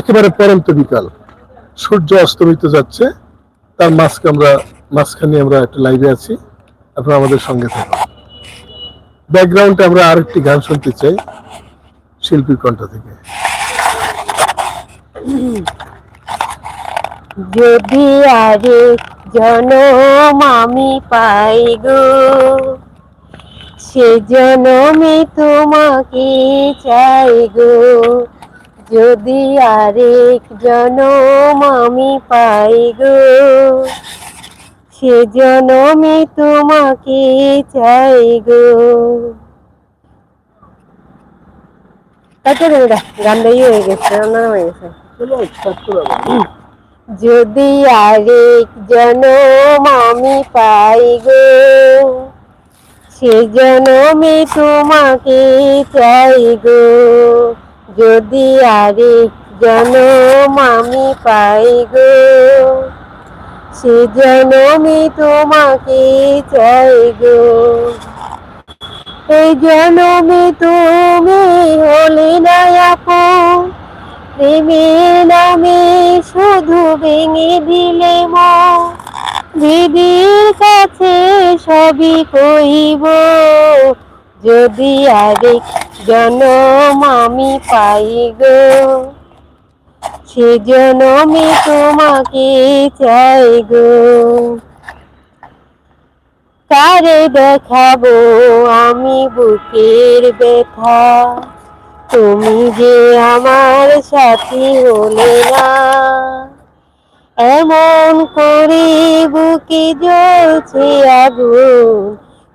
একেবারে পরন্ত বিকাল। সূর্য অস্ত অস্তমিত যাচ্ছে, তার মাঝকে আমরা, মাঝখানে আমরা একটা লাইভে আছি, আপনারা আমাদের সঙ্গে থাকুন। ব্যাকগ্রাউন্ডে আমরা আরেকটি গান শুনতে চাই শিল্পীর কণ্ঠ থেকে। যদি আরেক জনম আমি পাই গো, সে জনমে তোমাকে চাই গো। যদি আরেক জনম আমি পাই গো, সে জনমে তোমাকে চাই গো। হয়ে হয়ে গেছে। যদি আরেক জনম আমি পাই গো, সে জনমে তোমাকে চাই গো। যদি আরেক জনম আমি পাই গো সে জনমে তোমাকে চাই গো। এই জনমে তুমি হলে না আপন, প্রেমের নামে শুধু ভেঙে দিলে মন। দিদির কাছে সবই কইব, যদি আরেক জনম আমি পাই গো। সে জনমে তোমাকে চাই গো। কারে দেখাবো আমি বুকের ব্যথা? তুমি যে আমার সাথী হলে না। এমন করে বুকে জ্বলছে আগুন।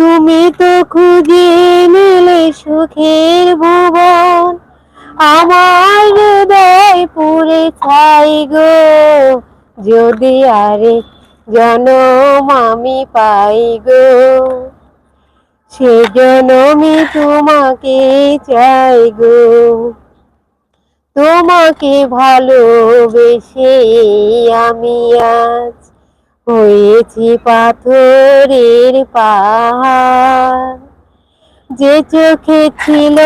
তুমি তো খুঁজে নিলে সুখের ভুবন। আমার হৃদয় পুরে ছাই গো। যদি আরে জনম আমি পাই গো, সে জনমে তোমাকে চাই গো। তোমাকে ভালোবেসে আমি আজ হয়েছি পাথরের পাহাড়। যে চোখে ছিল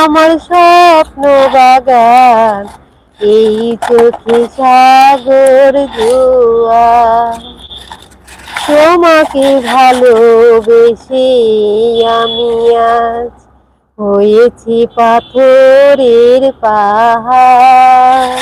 আমার স্বপ্ন বাগান, এই চোখে সাগর জোয়ার। তোমাকে ভালোবেসে আমি আজ হয়েছি পাথরের পাহাড়।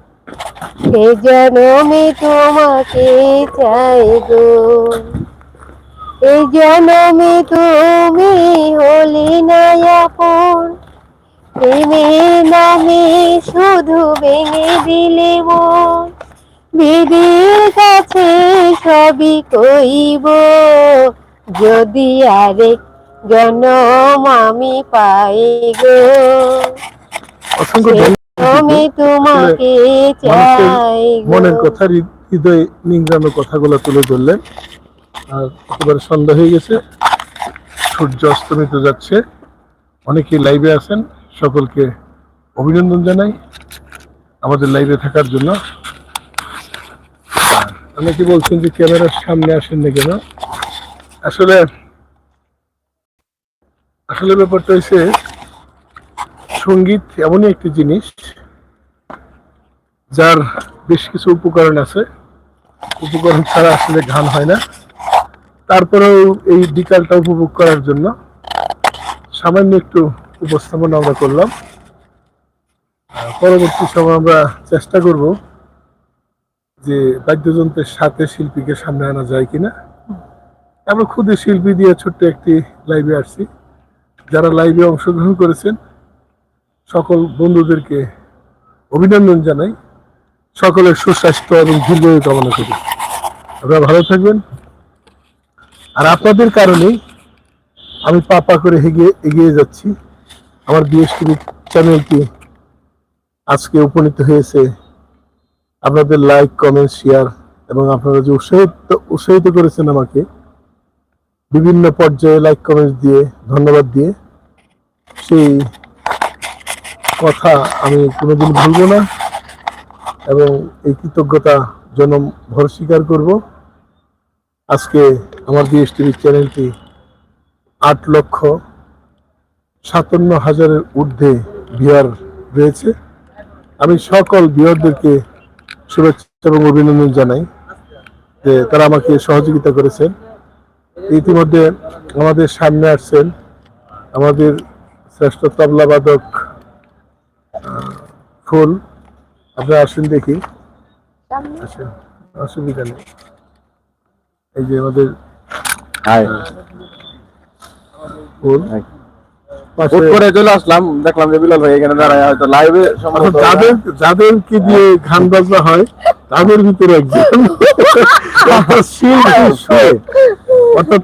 সে জনমে তোমাকে চাই গো। এই জনমে তুমি হলি না আপন। প্রেমের নামে শুধু ভেঙে দিলে মন। দিদির কাছে সবই কইব যদি আরেক জনম আমি পাই গো। আমি তোমাকে চাই মনের কথা হৃদ- হৃদয় নিংড়ানো কথাগুলো তুলে ধরলেন। আর একেবারে সন্ধ্যা হয়ে গেছে সূর্য অস্তমিত যাচ্ছে। অনেকেই লাইভে আছেন সকলকে অভিনন্দন জানাই আমাদের লাইভে থাকার জন্য। অনেকে বলছেন যে ক্যামেরার সামনে আসেন না কেন? আসলে আসলে ব্যাপারটা হচ্ছে সংগীত এমনই একটি জিনিস যার বেশ কিছু উপকরণ আছে। উপকরণ ছাড়া আসলে ঘান হয় না। তারপরেও এই বিকালটা উপভোগ করার জন্য সামান্য একটু উপস্থাপনা আমরা করলাম। পরবর্তী সময় আমরা চেষ্টা করব যে বাদ্যযন্ত্রের সাথে শিল্পীকে সামনে আনা যায় কিনা। আমরা ক্ষুদে শিল্পী দিয়ে ছোট্ট একটি লাইভে আসছি। যারা লাইভে অংশগ্রহণ করেছেন, সকল বন্ধুদেরকে অভিনন্দন জানাই। সকলের সুস্বাস্থ্য এবং দীর্ঘায়ু কামনা করি। আপনারা ভালো থাকবেন। আর আপনাদের কারণেই আমি পা পা করে এগিয়ে এগিয়ে যাচ্ছি। আমার বিএসটিভি চ্যানেলটি আজকে উপনীত হয়েছে। আপনাদের লাইক কমেন্ট শেয়ার এবং আপনারা যে উৎসাহিত উৎসাহিত করেছেন আমাকে, বিভিন্ন পর্যায়ে লাইক কমেন্ট দিয়ে ধন্যবাদ দিয়ে সেই কথা আমি কোনোদিন ভুলবো না। এবং এই কৃতজ্ঞতা জনম ভর স্বীকার করব। আজকে আমার বিএসটিভি চ্যানেলটি আট লক্ষ সাতান্ন হাজারের ঊর্ধ্বে বিহার রয়েছে। আমি সকল বিহারদেরকে শুভেচ্ছা এবং অভিনন্দন জানাই যে তারা আমাকে সহযোগিতা করেছেন। ইতিমধ্যে আমাদের সামনে আসছেন আমাদের শ্রেষ্ঠ তবলাবাদক ফুল আপনারা আসেন দেখি। আসেন অসুবিধা নেই। এই যে আমাদের হাই। ফুল। পাশে হুট করে চলে আসলাম দেখলাম যে বিলাল ভাই এখানে দাঁড়ায় হয়তো লাইভে অর্থাৎ যাদের যাদেরকে দিয়ে গান বাজনা হয় তাদের ভিতরে একজন। অর্থাৎ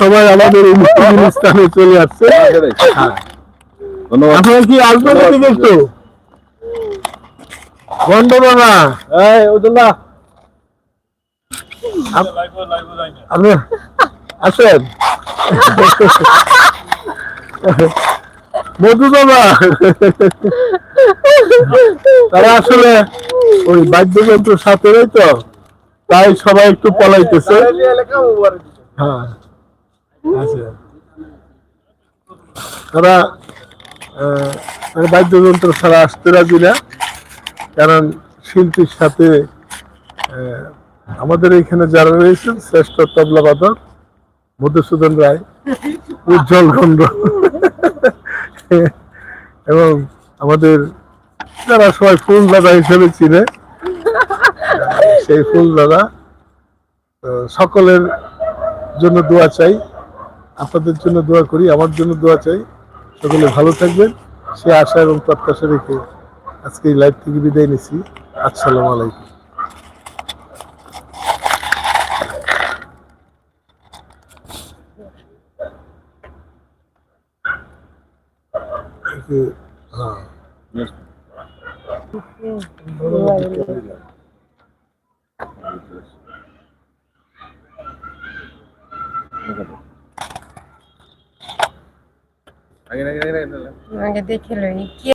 সবাই আমাদের স্থানে চলে আসছে। হ্যাঁ। আপনারা কি আসবেন একটু? গন্ড বাবা এই উদুল্লাহ। আপনি আসেন। মধু বাবা তারা আসলে ওই বাদ্যযন্ত্র সাথে নেই তো তাই সবাই একটু পলাইতেছে। হ্যাঁ। আচ্ছা তারা বাদ্যযন্ত্র ছাড়া আসতে রাজি না। কারণ শিল্পীর সাথে আমাদের এখানে যারা রয়েছেন, শ্রেষ্ঠ তবলা বাদক মধুসূদন রায়, উজ্জ্বল খন্ড এবং আমাদের যারা সবাই ফুল দাদা হিসেবে চিনে সেই ফুল দাদা সকলের জন্য দোয়া চাই। আপনাদের জন্য দোয়া করি, আমার জন্য দোয়া চাই। সকলে ভালো থাকবেন। সে আশা এবং প্রত্যাশা রেখে আজকে এই লাইভ থেকে বিদায় নিচ্ছি। আসসালামু আলাইকুম। হ্যাঁ। আগে দেখে লই কি